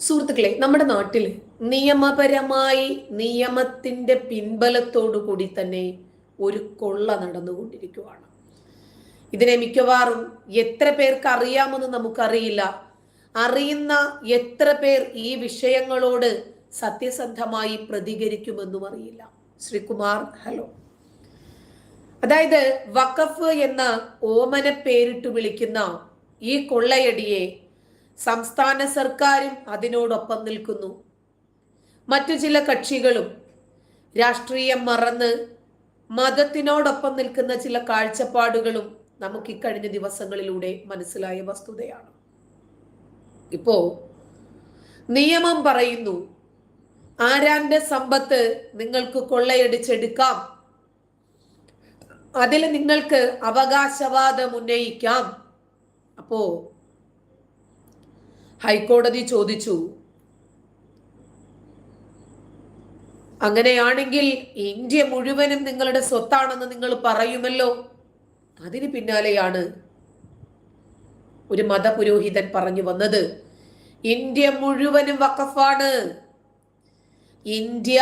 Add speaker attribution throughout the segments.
Speaker 1: സുഹൃത്തുക്കളെ നമ്മുടെ നാട്ടിൽ നിയമപരമായി നിയമത്തിന്റെ പിൻബലത്തോടു കൂടി തന്നെ ഒരു കൊള്ള നടന്നുകൊണ്ടിരിക്കുകയാണ് ഇതിനെ മിക്കവാറും എത്ര പേർക്ക് അറിയാമെന്ന് നമുക്കറിയില്ല. അറിയുന്ന എത്ര പേർ ഈ വിഷയങ്ങളോട് സത്യസന്ധമായി പ്രതികരിക്കുമെന്നും അറിയില്ല. ശ്രീകുമാർ ഹലോ. അതായത് വഖഫ് എന്ന ഓമന പേരിട്ട് വിളിക്കുന്ന ഈ കൊള്ളയടിയെ സംസ്ഥാന സർക്കാരും അതിനോടൊപ്പം നിൽക്കുന്നു. മറ്റു ചില കക്ഷികളും രാഷ്ട്രീയം മറന്ന് മതത്തിനോടൊപ്പം നിൽക്കുന്ന ചില കാഴ്ചപ്പാടുകളും നമുക്ക് ഇക്കഴിഞ്ഞ ദിവസങ്ങളിലൂടെ മനസ്സിലായ വസ്തുതയാണ്. ഇപ്പോ നിയമം പറയുന്നു ആരാന്റെ സമ്പത്ത് നിങ്ങൾക്ക് കൊള്ളയടിച്ചെടുക്കാം അതിൽ നിങ്ങൾക്ക് അവകാശവാദം ഉന്നയിക്കാം. അപ്പോ ഹൈക്കോടതി ചോദിച്ചു. അങ്ങനെയാണെങ്കിൽ ഇന്ത്യ മുഴുവനും നിങ്ങളുടെ സ്വത്താണെന്ന് നിങ്ങൾ പറയുമല്ലോ. അതിന് പിന്നാലെയാണ് ഒരു മതപുരോഹിതൻ പറഞ്ഞു വന്നത്. ഇന്ത്യ മുഴുവനും വഖഫാണ്. ഇന്ത്യ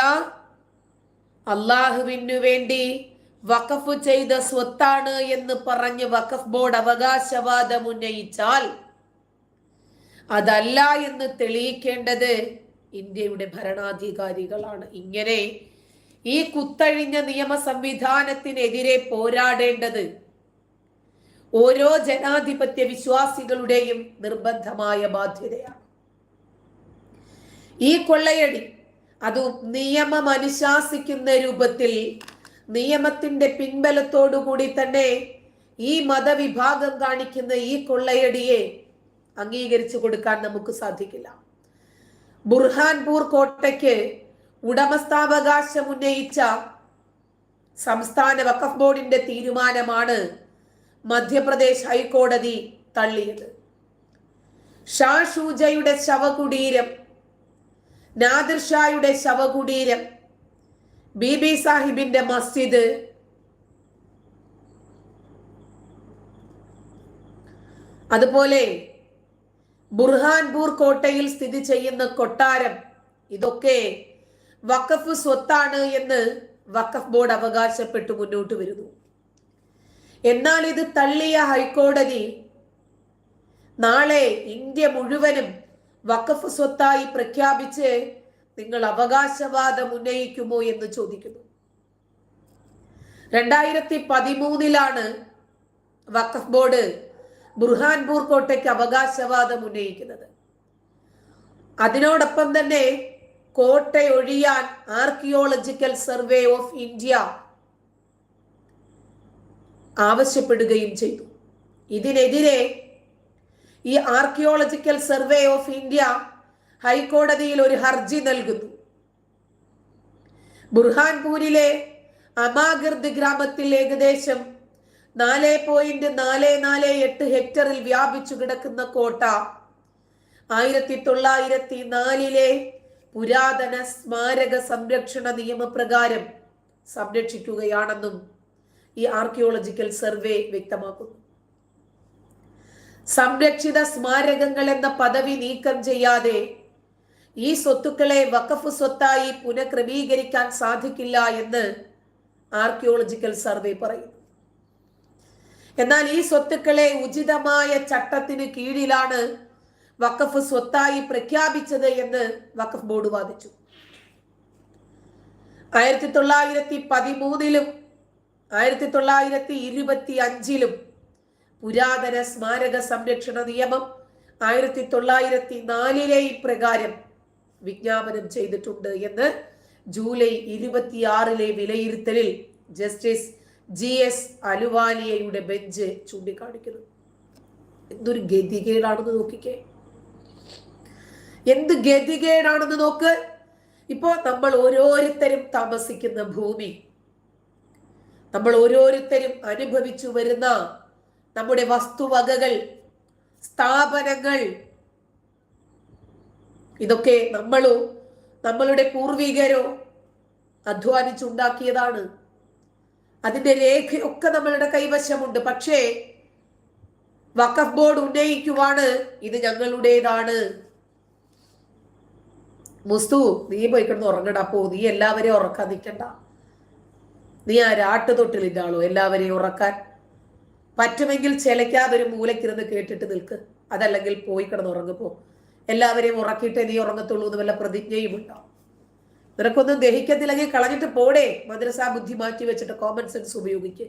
Speaker 1: അള്ളാഹുവിനു വേണ്ടി വഖഫ് ചെയ്ത സ്വത്താണ് എന്ന് പറഞ്ഞ് വഖഫ് ബോർഡ് അവകാശവാദം ഉന്നയിച്ചാൽ അതല്ല എന്ന് തെളിയിക്കേണ്ടത് ഇന്ത്യയുടെ ഭരണാധികാരികളാണ്. ഇങ്ങനെ ഈ കുത്തഴിഞ്ഞ നിയമ സംവിധാനത്തിനെതിരെ പോരാടേണ്ടത് ഓരോ ജനാധിപത്യ വിശ്വാസികളുടെയും നിർബന്ധമായ ബാധ്യതയാണ്. ഈ കൊള്ളയടി അത് നിയമം അനുശാസിക്കുന്ന രൂപത്തിൽ നിയമത്തിന്റെ പിൻബലത്തോടു കൂടി തന്നെ ഈ മതവിഭാഗം കാണിക്കുന്ന ഈ കൊള്ളയടിയെ അംഗീകരിച്ചു കൊടുക്കാൻ നമുക്ക് സാധിക്കില്ല. ബുർഹാൻപൂർ കോട്ടയ്ക്ക് ഉടമസ്ഥാവകാശം ഉന്നയിച്ച സംസ്ഥാന വഖഫ് ബോർഡിന്റെ തീരുമാനമാണ് മധ്യപ്രദേശ് ഹൈക്കോടതി തള്ളിയത്. ഷാ ഷൂജയുടെ ശവകുടീരം നാദിർ ഷായുടെ ശവകുടീരം ബീബി സാഹിബിന്റെ മസ്ജിദ് അതുപോലെ ബുർഹാൻപൂർ കോട്ടയിൽ സ്ഥിതി ചെയ്യുന്ന കൊട്ടാരം. ഇതൊക്കെ വഖഫ് സ്വത്താണ് എന്ന് വഖഫ് ബോർഡ് അവകാശപ്പെട്ട് മുന്നോട്ട് വരുന്നു. എന്നാൽ ഇത് തള്ളിയ ഹൈക്കോടതി നാളെ ഇന്ത്യ മുഴുവനും വഖഫ് സ്വത്തായി പ്രഖ്യാപിച്ച് നിങ്ങൾ അവകാശവാദം ഉന്നയിക്കുമോ എന്ന് ചോദിക്കുന്നു. രണ്ടായിരത്തി പതിമൂന്നിലാണ് വഖഫ് ബോർഡ് ബുർഹാൻപൂർ കോട്ടയ്ക്ക് അവകാശവാദം ഉന്നയിക്കുന്നത്. അതിനോടൊപ്പം തന്നെ കോട്ട ഒഴിയാൻ ആർക്കിയോളജിക്കൽ സർവേ ഓഫ് ഇന്ത്യ ആവശ്യപ്പെടുകയും ചെയ്തു. ഇതിനെതിരെ ഈ ആർക്കിയോളജിക്കൽ സർവേ ഓഫ് ഇന്ത്യ ഹൈക്കോടതിയിൽ ഒരു ഹർജി നൽകുന്നു. ബുർഹാൻപൂരിലെ അമാഗിർദ് ഗ്രാമത്തിൽ ഏകദേശം നാല് പോയിന്റ് നാല് നാല് എട്ട് ഹെക്ടറിൽ വ്യാപിച്ചു കിടക്കുന്ന കോട്ട ആയിരത്തി തൊള്ളായിരത്തി നാലിലെ പുരാതന സ്മാരക സംരക്ഷണ നിയമപ്രകാരം സംരക്ഷിക്കുകയാണെന്നും ഈ ആർക്കിയോളജിക്കൽ സർവേ വ്യക്തമാക്കുന്നു. സംരക്ഷിത സ്മാരകങ്ങൾ എന്ന പദവി നീക്കം ചെയ്യാതെ ഈ സ്വത്തുക്കളെ വഖഫ് സ്വത്തായി പുനഃക്രമീകരിക്കാൻ സാധിക്കില്ല എന്ന് ആർക്കിയോളജിക്കൽ സർവേ പറയുന്നു. എന്നാൽ ഈ സ്വത്തുക്കളെ ഉചിതമായ ചട്ടത്തിന് കീഴിലാണ് വഖഫ് സ്വത്തായി പ്രഖ്യാപിച്ചത് എന്ന് വഖഫ് ബോർഡ് വാദിച്ചു. ആയിരത്തി തൊള്ളായിരത്തി പതിമൂന്നിലും ആയിരത്തി തൊള്ളായിരത്തി ഇരുപത്തി അഞ്ചിലും പുരാതന സ്മാരക സംരക്ഷണ നിയമം ആയിരത്തി തൊള്ളായിരത്തി നാലിലെ ഇപ്രകാരം വിജ്ഞാപനം ചെയ്തിട്ടുണ്ട് എന്ന് ജൂലൈ ഇരുപത്തിയാറിലെ വിലയിരുത്തലിൽ ജസ്റ്റിസ് ജി എസ് അലുവാലിയയുടെ ബെഞ്ച് ചൂണ്ടിക്കാണിക്കുന്നു. എന്തൊരു ഗതികേടാണെന്ന് നോക്കിക്കേ. എന്ത് ഗതികേടാണെന്ന് നോക്ക്. ഇപ്പോ നമ്മൾ ഓരോരുത്തരും താമസിക്കുന്ന ഭൂമി. നമ്മൾ ഓരോരുത്തരും അനുഭവിച്ചു വരുന്ന നമ്മുടെ വസ്തുവകകൾ സ്ഥാപനങ്ങൾ. ഇതൊക്കെ നമ്മളോ നമ്മളുടെ പൂർവികരോ അധ്വാനിച്ചുണ്ടാക്കിയതാണ്. അതിന്റെ രേഖയൊക്കെ നമ്മളുടെ കൈവശമുണ്ട്. പക്ഷേ വഖഫ് ബോർഡ് ഉന്നയിക്കുവാണ് ഇത് ഞങ്ങളുടേതാണ്. മുസ്തു നീ പോയിക്കിടന്ന് ഉറങ്ങടാ. പോ നീ എല്ലാവരെയും ഉറക്കാൻ നിൽക്കണ്ട. നീ ആ രാട്ട് തൊട്ടിലിന്റെ എല്ലാവരെയും ഉറക്കാൻ. പറ്റുമെങ്കിൽ ചിലയ്ക്കാതെ ഒരു മൂലക്കിരുന്ന് കേട്ടിട്ട് നിൽക്ക്. അതല്ലെങ്കിൽ പോയി കിടന്ന് ഉറങ്ങിപ്പോ എല്ലാവരെയും ഉറക്കിയിട്ടേ നീ ഉറങ്ങത്തുള്ളൂ എന്ന് വല്ല പ്രതിജ്ഞയും ഉണ്ടാവും നിനക്കൊന്നും ദഹിക്കത്തില്ലെങ്കിൽ കളഞ്ഞിട്ട് പോടേ. മദ്രസ ബുദ്ധി മാറ്റി വെച്ചിട്ട് കോമൺ സെൻസ് ഉപയോഗിക്ക്.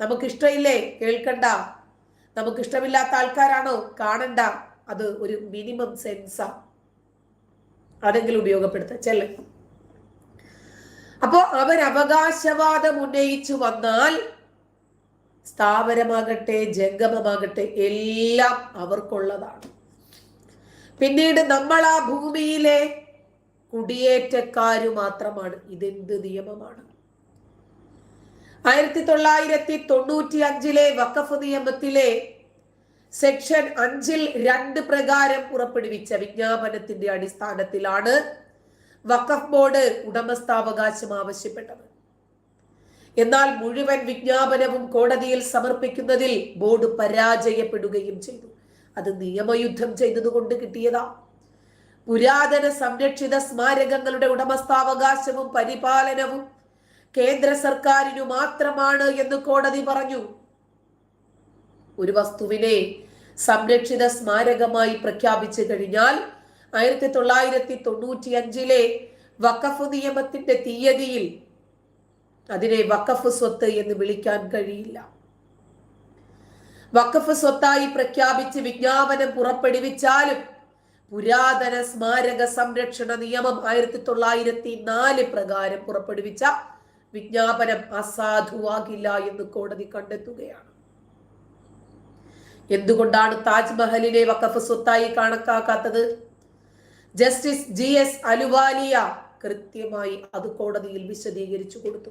Speaker 1: നമുക്കിഷ്ടമില്ലേ? കേൾക്കണ്ട. നമുക്ക് ഇഷ്ടമില്ലാത്ത ആൾക്കാരാണോ? കാണണ്ട. അത് ഒരു മിനിമം സെൻസാ അതെങ്കിലും ഉപയോഗപ്പെടുത്ത. ചെല്ല. അപ്പോ അവർ അവകാശവാദം ഉന്നയിച്ചു വന്നാൽ സ്ഥാപനമാകട്ടെ ജംഗമമാകട്ടെ എല്ലാം അവർക്കുള്ളതാണ്. പിന്നീട് നമ്മൾ ആ ഭൂമിയിലെ കുടിയേറ്റക്കാരു മാത്രമാണ്. ഇതെന്ത് നിയമമാണ്? ആയിരത്തി തൊള്ളായിരത്തി തൊണ്ണൂറ്റി അഞ്ചിലെ വഖഫ് നിയമത്തിലെ സെക്ഷൻ അഞ്ചിൽ രണ്ട് പ്രകാരം പുറപ്പെടുവിച്ച വിജ്ഞാപനത്തിന്റെ അടിസ്ഥാനത്തിലാണ് വഖഫ് ബോർഡ് ഉടമസ്ഥാവകാശം ആവശ്യപ്പെട്ടത്. എന്നാൽ മുഴുവൻ വിജ്ഞാപനവും കോടതിയിൽ സമർപ്പിക്കുന്നതിൽ ബോർഡ് പരാജയപ്പെടുകയും ചെയ്തു. അത് നിയമയുദ്ധം ചെയ്തതുകൊണ്ട് കിട്ടിയതാ. പുരാതന സംരക്ഷിത സ്മാരകങ്ങളുടെ ഉടമസ്ഥാവകാശവും പരിപാലനവും കേന്ദ്ര സർക്കാരിനു മാത്രമാണ് എന്ന് കോടതി പറഞ്ഞു. ഒരു വസ്തുവിനെ സംരക്ഷിത സ്മാരകമായി പ്രഖ്യാപിച്ചു കഴിഞ്ഞാൽ ആയിരത്തി തൊള്ളായിരത്തി തൊണ്ണൂറ്റി അഞ്ചിലെ വഖഫ് നിയമത്തിന്റെ തീയതിയിൽ അതിനെ വഖഫ് സ്വത്ത് എന്ന് വിളിക്കാൻ കഴിയില്ല. വഖഫ് സ്വത്തായി പ്രഖ്യാപിച്ച് വിജ്ഞാപനം പുറപ്പെടുവിച്ചാലും പുരാതന സ്മാരക സംരക്ഷണ നിയമം ആയിരത്തി തൊള്ളായിരത്തി നാല് പ്രകാരം പുറപ്പെടുവിച്ച വിജ്ഞാപനം അസാധുവാകില്ല എന്ന് കോടതി കണ്ടെത്തുകയാണ്. എന്തുകൊണ്ടാണ് താജ്മഹലിനെ വഖഫ് സ്വത്തായി കണക്കാക്കാത്തത്? ജസ്റ്റിസ് ജി എസ് അലുവാലിയ കൃത്യമായി അത് കോടതിയിൽ വിശദീകരിച്ചു കൊടുത്തു.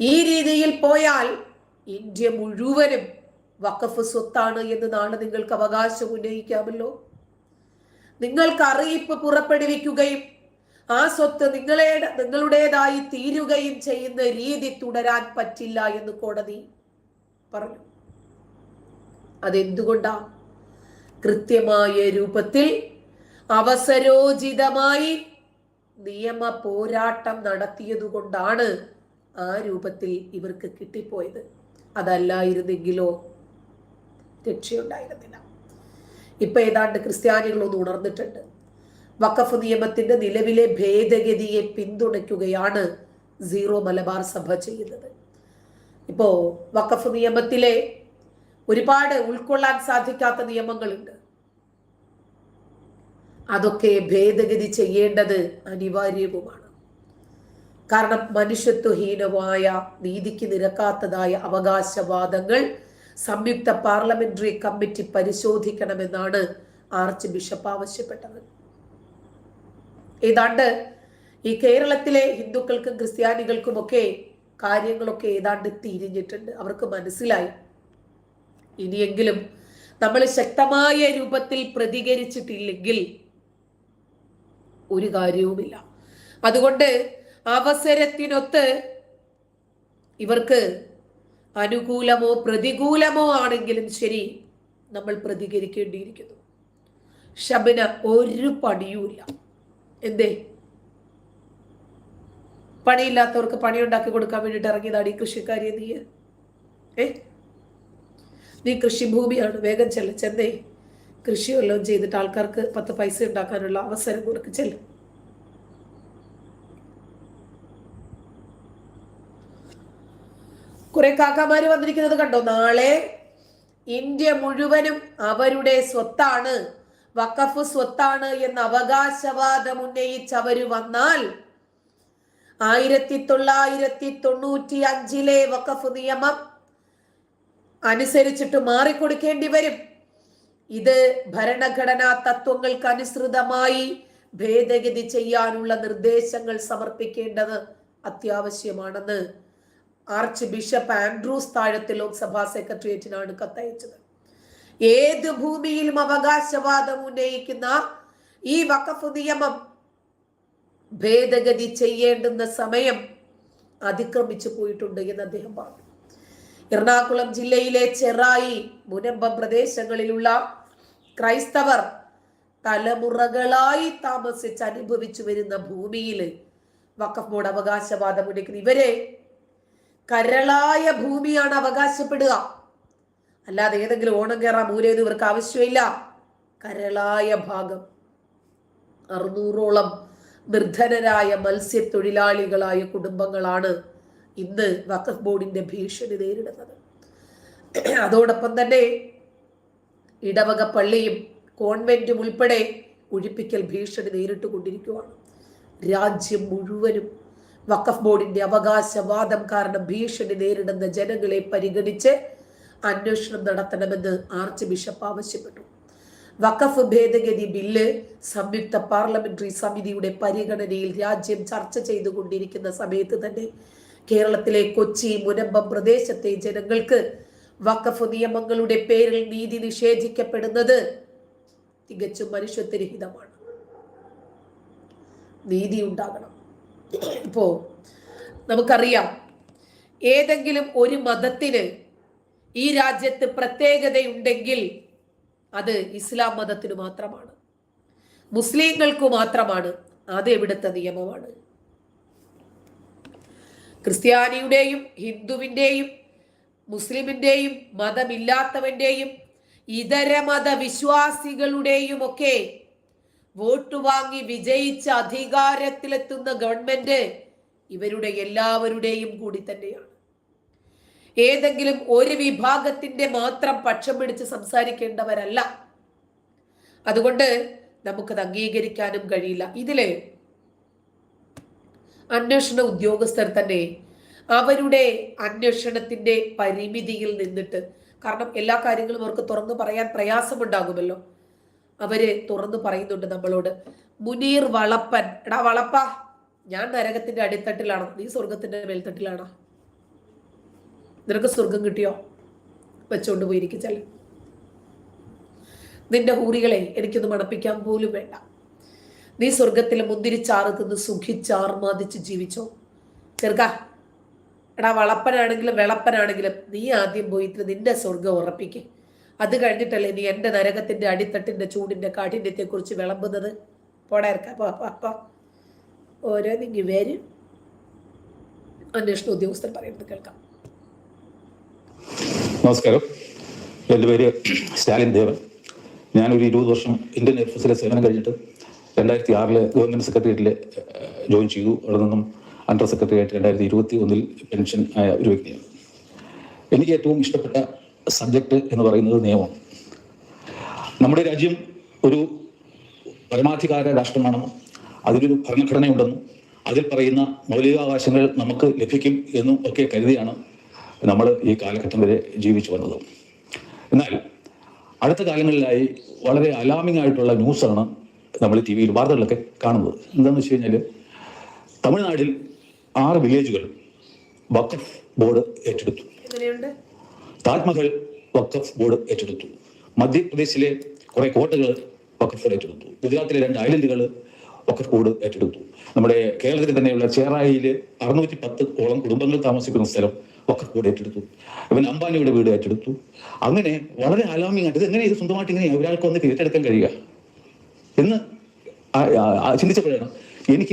Speaker 1: ഈ രീതിയിൽ പോയാൽ ഇന്ത്യ മുഴുവനും വഖഫ് സ്വത്താണ് എന്ന് നാളെ നിങ്ങൾക്ക് അവകാശം ഉന്നയിക്കാമല്ലോ. നിങ്ങൾക്ക് അറിയിപ്പ് പുറപ്പെടുവിക്കുകയും ആ സ്വത്ത് നിങ്ങളെ നിങ്ങളുടേതായി തീരുകയും ചെയ്യുന്ന രീതി തുടരാൻ പറ്റില്ല എന്ന് കോടതി പറഞ്ഞു. അതെന്തുകൊണ്ടാ? കൃത്യമായ രൂപത്തിൽ അവസരോചിതമായി നിയമ പോരാട്ടം നടത്തിയതുകൊണ്ടാണ് ആ രൂപത്തിൽ ഇവർക്ക് കിട്ടിപ്പോയത്. അതല്ലായിരുന്നെങ്കിലോ? രക്ഷയുണ്ടായിരുന്നില്ല. ഇപ്പൊ ഏതാണ്ട് ക്രിസ്ത്യാനികളൊന്ന് ഉണർന്നിട്ടുണ്ട്. വഖഫ് നിയമത്തിന്റെ നിലവിലെ ഭേദഗതിയെ പിന്തുണയ്ക്കുകയാണ് സീറോ മലബാർ സഭ ചെയ്യുന്നത്. ഇപ്പോൾ വഖഫ് നിയമത്തിലെ ഒരുപാട് ഉൾക്കൊള്ളാൻ സാധിക്കാത്ത നിയമങ്ങളുണ്ട്. അതൊക്കെ ഭേദഗതി ചെയ്യേണ്ടത് അനിവാര്യവുമാണ്. കാരണം മനുഷ്യത്വഹീനമായ നീതിക്ക് നിരക്കാത്തതായ അവകാശവാദങ്ങൾ സംയുക്ത പാർലമെന്ററി കമ്മിറ്റി പരിശോധിക്കണമെന്നാണ് ആർച്ച് ബിഷപ്പ് ആവശ്യപ്പെട്ടത്. ഏതാണ്ട് ഈ കേരളത്തിലെ ഹിന്ദുക്കൾക്കും ക്രിസ്ത്യാനികൾക്കുമൊക്കെ കാര്യങ്ങളൊക്കെ ഏതാണ്ട് തിരിഞ്ഞിട്ടുണ്ട്. അവർക്ക് മനസ്സിലായി. ഇനിയെങ്കിലും നമ്മൾ ശക്തമായ രൂപത്തിൽ പ്രതികരിച്ചിട്ടില്ലെങ്കിൽ ഒരു കാര്യവുമില്ല. അതുകൊണ്ട് അവസരത്തിനൊത്ത് ഇവർക്ക് അനുകൂലമോ പ്രതികൂലമോ ആണെങ്കിലും ശരി നമ്മൾ പ്രതികരിക്കേണ്ടിയിരിക്കുന്നു. ശബന ഒരു പണിയുമില്ല എന്തേ? പണിയില്ലാത്തവർക്ക് പണി ഉണ്ടാക്കി കൊടുക്കാൻ വേണ്ടിയിട്ട് ഇറങ്ങിയതാണ് ഈ കൃഷിക്കാരിയെ നീ. ഏ? നീ കൃഷിഭൂമിയാണ് വേഗം ചെല്ല. ചെന്നേ. കൃഷി വല്ലതും ചെയ്തിട്ട് ആൾക്കാർക്ക് പത്ത് പൈസ ഉണ്ടാക്കാനുള്ള അവസരം കൊടുക്ക് ചെല്ല. കുറെ കാക്കാമാര് വന്നിരിക്കുന്നത് കണ്ടോ? നാളെ ഇന്ത്യ മുഴുവനും അവരുടെ സ്വത്താണ് വഖഫ് സ്വത്താണ് എന്ന അവകാശവാദം ഉന്നയിച്ചവര് വന്നാൽ ആയിരത്തി തൊള്ളായിരത്തി തൊണ്ണൂറ്റി അഞ്ചിലെ വഖഫ് നിയമം അനുസരിച്ചിട്ട് മാറിക്കൊടുക്കേണ്ടി വരും. ഇത് ഭരണഘടനാ തത്വങ്ങൾക്ക് അനുസൃതമായി ഭേദഗതി ചെയ്യാനുള്ള നിർദ്ദേശങ്ങൾ സമർപ്പിക്കേണ്ടത് അത്യാവശ്യമാണെന്ന് ആർച്ച് ബിഷപ്പ് ആൻഡ്രൂസ് താഴത്തെ ലോക്സഭാ സെക്രട്ടേറിയറ്റിനാണ് കത്തയച്ചത്. ഏത് ഭൂമിയിലും അവകാശവാദം ഉന്നയിക്കുന്ന ഈ വഖഫ് നിയമം ഭേദഗതി ചെയ്യേണ്ടുന്ന സമയം അതിക്രമിച്ചു പോയിട്ടുണ്ട് എന്ന് അദ്ദേഹം പറഞ്ഞു. എറണാകുളം ജില്ലയിലെ ചെറായി മുനമ്പം പ്രദേശങ്ങളിലുള്ള ക്രൈസ്തവർ തലമുറകളായി താമസിച്ച് അനുഭവിച്ചു വരുന്ന ഭൂമിയിൽ വഖഫ് ബോർഡ് അവകാശവാദം ഉന്നയിക്കുന്നത് ഇവരെ കരളായ ഭൂമിയാണ് അവകാശപ്പെടുക. അല്ലാതെ ഏതെങ്കിലും ഓണം കയറാൻ മൂലയത് ഇവർക്ക് ആവശ്യമില്ല. കരളായ ഭാഗം. അറുന്നൂറോളം നിർധനരായ മത്സ്യത്തൊഴിലാളികളായ കുടുംബങ്ങളാണ് ഇന്ന് വഖഫ് ബോർഡിന്റെ ഭീഷണി നേരിടുന്നത്. അതോടൊപ്പം തന്നെ ഇടവക പള്ളിയും കോൺവെന്റും ഉൾപ്പെടെ ഒഴിപ്പിക്കൽ ഭീഷണി നേരിട്ട് കൊണ്ടിരിക്കുകയാണ് രാജ്യം മുഴുവനും വഖഫ് ബോർഡിന്റെ അവകാശവാദം കാരണം ഭീഷണി നേരിടുന്ന ജനങ്ങളെ പരിഗണിച്ച് അന്വേഷണം നടത്തണമെന്ന് ആർച്ച് ബിഷപ്പ് ആവശ്യപ്പെട്ടു. വഖഫ് ഭേദഗതി ബില്ല് സംയുക്ത പാർലമെന്ററി സമിതിയുടെ പരിഗണനയിൽ രാജ്യം ചർച്ച ചെയ്തുകൊണ്ടിരിക്കുന്ന സമയത്ത് തന്നെ കേരളത്തിലെ കൊച്ചി മുനമ്പം പ്രദേശത്തെ ജനങ്ങൾക്ക് വഖഫ് നിയമങ്ങളുടെ പേരിൽ നീതി നിഷേധിക്കപ്പെടുന്നത് തികച്ചും മനുഷ്യത്വരഹിതമാണ്. നീതി ഉണ്ടാകണം. ഇപ്പോ നമുക്കറിയാം ഏതെങ്കിലും ഒരു മതത്തിന് ഈ രാജ്യത്ത് പ്രത്യേകതയുണ്ടെങ്കിൽ അത് ഇസ്ലാം മതത്തിന് മാത്രമാണ്. മുസ്ലിങ്ങൾക്ക് മാത്രമാണ്. അത് എവിടുത്തെ നിയമമാണ്? ക്രിസ്ത്യാനിയുടെയും ഹിന്ദുവിന്റെയും മുസ്ലിമിന്റെയും മതമില്ലാത്തവന്റെയും ഇതര മതവിശ്വാസികളുടെയും ഒക്കെ വോട്ട് വാങ്ങി വിജയിച്ച അധികാരത്തിലെത്തുന്ന ഗവൺമെന്റ് ഇവരുടെ എല്ലാവരുടെയും കൂടി തന്നെയാണ്. ഏതെങ്കിലും ഒരു വിഭാഗത്തിന്റെ മാത്രം പക്ഷം പിടിച്ച് സംസാരിക്കേണ്ടവരല്ല. അതുകൊണ്ട് നമുക്കത് അംഗീകരിക്കാനും കഴിയില്ല. ഇതിലെ അന്വേഷണ ഉദ്യോഗസ്ഥർ തന്നെ അവരുടെ അന്വേഷണത്തിന്റെ പരിമിതിയിൽ നിന്നിട്ട് കാരണം എല്ലാ കാര്യങ്ങളും അവർക്ക് തുറന്നു പറയാൻ പ്രയാസമുണ്ടാകുമല്ലോ. അവർ തുറന്നു പറയുന്നുണ്ട് നമ്മളോട്. മുനീർ വളപ്പൻ. എടാ വളപ്പ ഞാൻ നരകത്തിന്റെ അടിത്തട്ടിലാണോ? നീ സ്വർഗത്തിന്റെ മേൽത്തട്ടിലാണോ? നിനക്ക് സ്വർഗം കിട്ടിയോ? വെച്ചോണ്ട് പോയിരിക്കും ചെല്ല. നിന്റെ ഹൂറികളെ എനിക്കൊന്ന് മണപ്പിക്കാൻ പോലും വേണ്ട. നീ സ്വർഗത്തിലെ മുന്തിരിച്ചാറ് തിന്ന് സുഖിച്ചാർമാദിച്ച് ജീവിച്ചോ? ചെറുക്ക എടാ വളപ്പനാണെങ്കിലും വെളപ്പനാണെങ്കിലും നീ ആദ്യം പോയിട്ട് നിന്റെ സ്വർഗം ഉറപ്പിക്കേ. അത് കഴിഞ്ഞിട്ടല്ലേ നീ എന്റെ നരകത്തിന്റെ അടിത്തട്ടിന്റെ ചൂടിന്റെ കാഠിന്യത്തെക്കുറിച്ച് വിളമ്പുന്നത്? പോടാർക്ക ഓരോ നിങ്ങൾ വരും. അന്വേഷണ ഉദ്യോഗസ്ഥർ പറയുന്നത് കേൾക്കാം.
Speaker 2: നമസ്കാരം. എന്റെ പേര് സ്റ്റാലിൻ ദേവൻ. ഞാനൊരു ഇരുപത് വർഷം ഇന്ത്യൻ എയർഫോഴ്സിലെ സേവനം കഴിഞ്ഞിട്ട് രണ്ടായിരത്തി ആറിൽ ഗവൺമെന്റ് സെക്രട്ടേറിയറ്റിൽ ജോയിൻ ചെയ്തു. അവിടെ നിന്നും അണ്ടർ സെക്രട്ടറി ആയിട്ട് രണ്ടായിരത്തി ഇരുപത്തി ഒന്നിൽ പെൻഷൻ ആയ ഒരു വ്യക്തിയാണ്. എനിക്ക് ഏറ്റവും ഇഷ്ടപ്പെട്ട സബ്ജക്റ്റ് എന്ന് പറയുന്നത് നിയമം. നമ്മുടെ രാജ്യം ഒരു പരമാധികാര രാഷ്ട്രമാണെന്നും അതിലൊരു ഭരണഘടനയുണ്ടെന്നും അതിൽ പറയുന്ന മൗലികാവകാശങ്ങൾ നമുക്ക് ലഭിക്കും എന്നും ഒക്കെ കരുതിയാണ് നമ്മൾ ഈ കാലഘട്ടം വരെ ജീവിച്ചു വന്നത്. എന്നാൽ അടുത്ത കാലങ്ങളിലായി വളരെ അലാമിംഗ് ആയിട്ടുള്ള ന്യൂസാണ് നമ്മൾ ടി വിയിൽ വാർത്തകളിലൊക്കെ കാണുന്നത്. എന്താണെന്ന് വെച്ച് കഴിഞ്ഞാൽ തമിഴ്നാട്ടിൽ ആറ് വില്ലേജുകൾ വഖഫ് ബോർഡ് ഏറ്റെടുത്തു. താജ്മഹൽ വഖഫ് ബോർഡ് ഏറ്റെടുത്തു. മധ്യപ്രദേശിലെ കുറെ കോട്ടകൾ വഖഫ് ഏറ്റെടുത്തു. ഗുജറാത്തിലെ രണ്ട് ഐലൻഡുകൾ വഖഫ് ബോർഡ് ഏറ്റെടുത്തു. നമ്മുടെ കേരളത്തിൽ തന്നെയുള്ള ചേറായിയിൽ അറുന്നൂറ്റി പത്ത് ഓളം കുടുംബങ്ങൾ താമസിക്കുന്ന സ്ഥലം വഖഫ് ബോർഡ് ഏറ്റെടുത്തു. ഇവൻ അംബാനിയുടെ വീട് ഏറ്റെടുത്തു. അങ്ങനെ വളരെ അലാമിങ് ആയിട്ട് ഇത് എങ്ങനെ ഇത് സ്വന്തമായിട്ട് ഇങ്ങനെ ഒരാൾക്ക് വന്ന് ഏറ്റെടുക്കാൻ കഴിയുക? എന്ന് ചിന്തിച്ചപ്പോഴാണ് എനിക്ക്